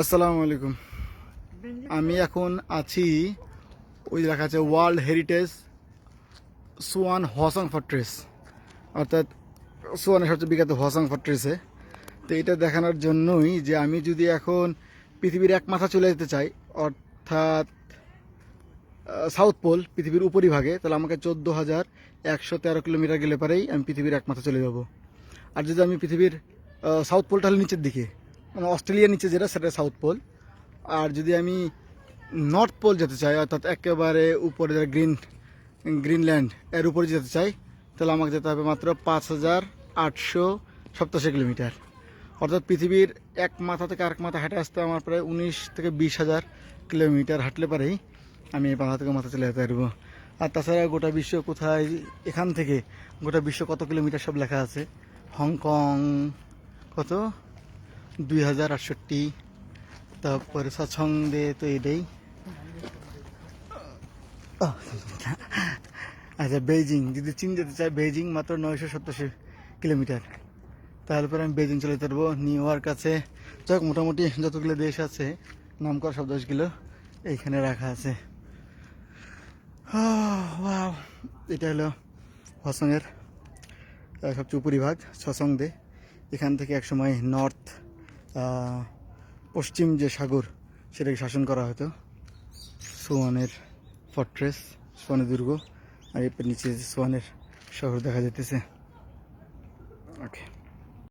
আসসালামু আলাইকুম। আমি এখন আছি ওই লেখা আছে world heritage Suwon Hwaseong fortress অর্থাৎ সোয়ানের সবচেয়ে বিখ্যাত হসং ফর্ট্রেসে তো এটা দেখানোর জন্যই যে আমি যদি এখন পৃথিবীর এক মাথা চলে যেতে চাই, অর্থাৎ সাউথ পোল পৃথিবীর উপরিভাগে তাহলে আমাকে চোদ্দ হাজার একশো তেরো কিলোমিটার গেলে পরেই আমি পৃথিবীর এক মাথা চলে যাব। আর যদি আমি পৃথিবীর সাউথ পোলটা হলে নিচের দিকে। মানে অস্ট্রেলিয়ার নিচে যেটা, সেটা সাউথ পোল আর যদি আমি নর্থ পোল যেতে চাই, অর্থাৎ একেবারে উপরে যারা গ্রিন গ্রিনল্যান্ড এর উপরে যেতে চাই, তাহলে আমাকে যেতে হবে মাত্র পাঁচ হাজার আটশো সপ্তাশি কিলোমিটার। অর্থাৎ পৃথিবীর এক মাথা থেকে আরেক মাথা হাঁটে আসতে আমার প্রায় উনিশ থেকে বিশ হাজার কিলোমিটার হাঁটলে পারেই আমি এই মাথা থেকে মাথা চলে যেতে পারব। আর তাছাড়া গোটা বিশ্ব কোথায়, এখান থেকে গোটা বিশ্ব কত কিলোমিটার সব লেখা আছে? হংকং কত? দুই হাজার আটষট্টি। তারপরে সৎসঙ্গে তো এটাই। আচ্ছা বেইজিং, যদি চীন যেতে চাই বেইজিং মাত্র নয়শো সত্তর কিলোমিটার। তাহলে পরে আমি বেজিং চলে পারব। নিউ ইয়র্ক আছে। যাক, মোটামুটি যতগুলো দেশ আছে নাম করা সব দেশগুলো এইখানে রাখা আছে। এটা হলো হসংয়ের সবচেয়ে উপরিভাগ সসংদে এখান থেকে একসময় নর্থ পশ্চিম যে সাগর, সেটাকে শাসন করা হতো। সোয়ানের ফর্ট্রেস সোয়ানের দুর্গ, আর এর নিচে সোয়ানের শহর দেখা যেতেছে ওকে